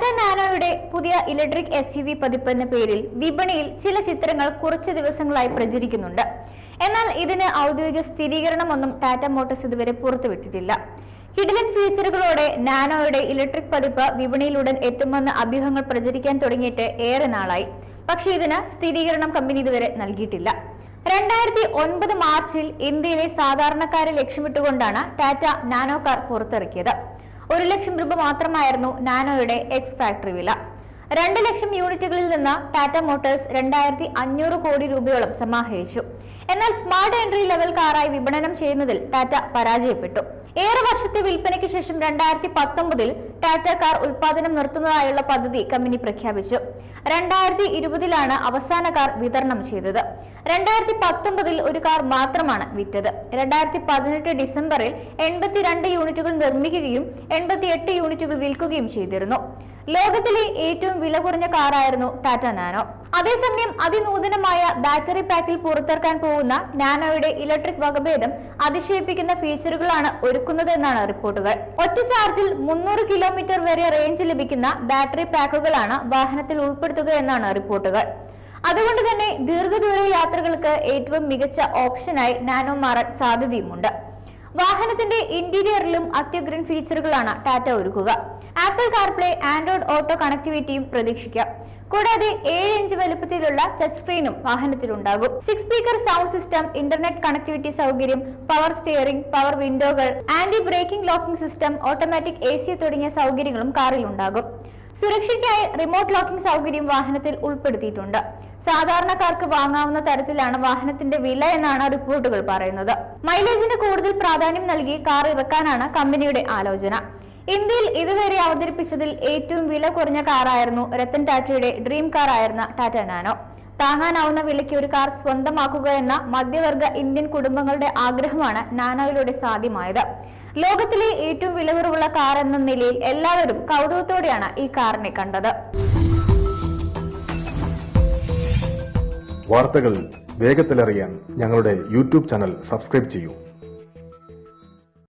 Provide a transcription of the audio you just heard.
ടാറ്റ നാനോയുടെ പുതിയ electric S U V പതിപ്പ് എന്ന പേരിൽ വിപണിയിൽ ചില ചിത്രങ്ങൾ കുറച്ചു ദിവസങ്ങളായി പ്രചരിക്കുന്നുണ്ട്. എന്നാൽ ഇതിന് ഔദ്യോഗിക സ്ഥിരീകരണമൊന്നും ടാറ്റ മോട്ടോഴ്സ് ഇതുവരെ പുറത്തുവിട്ടിട്ടില്ല. ഹിഡലൻ ഫീച്ചറുകളോടെ നാനോയുടെ ഇലക്ട്രിക് പതിപ്പ് വിപണിയിലുടൻ എത്തുമെന്ന അഭ്യൂഹങ്ങൾ പ്രചരിക്കാൻ തുടങ്ങിയിട്ട് ഏറെ നാളായി. പക്ഷേ ഇതിന് സ്ഥിരീകരണം കമ്പനി ഇതുവരെ നൽകിയിട്ടില്ല. രണ്ടായിരത്തി ഒൻപത് മാർച്ചിൽ ഇന്ത്യയിലെ സാധാരണക്കാരെ ലക്ഷ്യമിട്ടുകൊണ്ടാണ് ടാറ്റ നാനോ കാർ പുറത്തിറക്കിയത്. ഒരു ലക്ഷം രൂപ മാത്രമായിരുന്നു നാനോയുടെ എക്സ് ഫാക്ടറി വില. രണ്ട് ലക്ഷം യൂണിറ്റുകളിൽ നിന്ന് ടാറ്റ മോട്ടോഴ്സ് രണ്ടായിരത്തി അഞ്ഞൂറ് കോടി രൂപയോളം സമാഹരിച്ചു. എന്നാൽ സ്മാർട്ട് എൻട്രി ലെവൽ കാറായി വിപണനം ചെയ്യുന്നതിൽ ടാറ്റ പരാജയപ്പെട്ടു. ഏറെ വർഷത്തെ വിൽപ്പനയ്ക്ക് ശേഷം രണ്ടായിരത്തി പത്തൊമ്പതിൽ ടാറ്റ കാർ ഉൽപാദനം നിർത്തുന്നതായുള്ള പദ്ധതി കമ്പനി പ്രഖ്യാപിച്ചു. രണ്ടായിരത്തി ഇരുപതിലാണ് അവസാന കാർ വിതരണം ചെയ്തത്. രണ്ടായിരത്തി പത്തൊമ്പതിൽ ഒരു കാർ മാത്രമാണ് വിറ്റത്. രണ്ടായിരത്തി പതിനെട്ട് ഡിസംബറിൽ എൺപത്തിരണ്ട് യൂണിറ്റുകൾ നിർമ്മിക്കുകയും എൺപത്തിയെട്ട് യൂണിറ്റുകൾ വിൽക്കുകയും ചെയ്തിരുന്നു. ലോകത്തിലെ ഏറ്റവും വില കുറഞ്ഞ കാറായിരുന്നു ടാറ്റ നാനോ. അതേസമയം അതിനൂതനമായ ബാറ്ററി പാക്കിൽ പുറത്തിറക്കാൻ പോകുന്ന നാനോയുടെ ഇലക്ട്രിക് വകഭേദം അതിശയിപ്പിക്കുന്ന ഫീച്ചറുകളാണ് ഒരുക്കുന്നതെന്നാണ് റിപ്പോർട്ടുകൾ. ഒറ്റ ചാർജിൽ മുന്നൂറ് കിലോമീറ്റർ വരെ റേഞ്ച് ലഭിക്കുന്ന ബാറ്ററി പാക്കുകളാണ് വാഹനത്തിൽ ഉൾപ്പെടുത്തുക എന്നാണ് റിപ്പോർട്ടുകൾ. അതുകൊണ്ട് തന്നെ ദീർഘദൂര യാത്രകൾക്ക് ഏറ്റവും മികച്ച ഓപ്ഷനായി നാനോ മാറാൻ സാധ്യതയുമുണ്ട്. വാഹനത്തിന്റെ ഇന്റീരിയറിലും അത്യുഗ്രൻ ഫീച്ചറുകളാണ് ടാറ്റ ഒരുക്കുക. ആപ്പിൾ കാർപ്ലേ ആൻഡ്രോയിഡ് ഓട്ടോ കണക്ടിവിറ്റിയും പ്രതീക്ഷിക്കാം. കൂടാതെ ഏഴ് ഇഞ്ച് വലുപ്പത്തിലുള്ള ടച്ച് സ്ക്രീനും വാഹനത്തിലുണ്ടാകും. Six speaker sound system internet connectivity സൗകര്യം power steering power വിൻഡോകൾ anti braking locking system automatic A തുടങ്ങിയ സൗകര്യങ്ങളും കാറിൽ ഉണ്ടാകും സുരക്ഷയ്ക്കായി റിമോട്ട് ലോക്കിംഗ് സൗകര്യം വാഹനത്തിൽ ഉൾപ്പെടുത്തിയിട്ടുണ്ട്. സാധാരണക്കാർക്ക് വാങ്ങാവുന്ന തരത്തിലാണ് വാഹനത്തിന്റെ വില എന്നാണ് റിപ്പോർട്ടുകൾ പറയുന്നത്. മൈലേജിന് കൂടുതൽ പ്രാധാന്യം നൽകി കാർ ഇറക്കാനാണ് കമ്പനിയുടെ ആലോചന. ഇന്ത്യയിൽ ഇതുവരെ അവതരിപ്പിച്ചതിൽ ഏറ്റവും വില കുറഞ്ഞ കാറായിരുന്നു രത്തൻ ടാറ്റയുടെ ഡ്രീം കാർ ആയിരുന്ന ടാറ്റ നാനോ. താങ്ങാനാവുന്ന വിലയ്ക്ക് ഒരു കാർ സ്വന്തമാക്കുക എന്ന മധ്യവർഗ ഇന്ത്യൻ കുടുംബങ്ങളുടെ ആഗ്രഹമാണ് നാനോയിലൂടെ സാധ്യമായത്. ലോകത്തിലെ ഏറ്റവും വില കുറവുള്ള കാർ എന്ന നിലയിൽ എല്ലാവരും കൗതുകത്തോടെയാണ് ഈ കാറിനെ കണ്ടത്. വാർത്തകൾ വേഗത്തിലറിയാൻ ഞങ്ങളുടെ യൂട്യൂബ് ചാനൽ സബ്സ്ക്രൈബ് ചെയ്യൂ.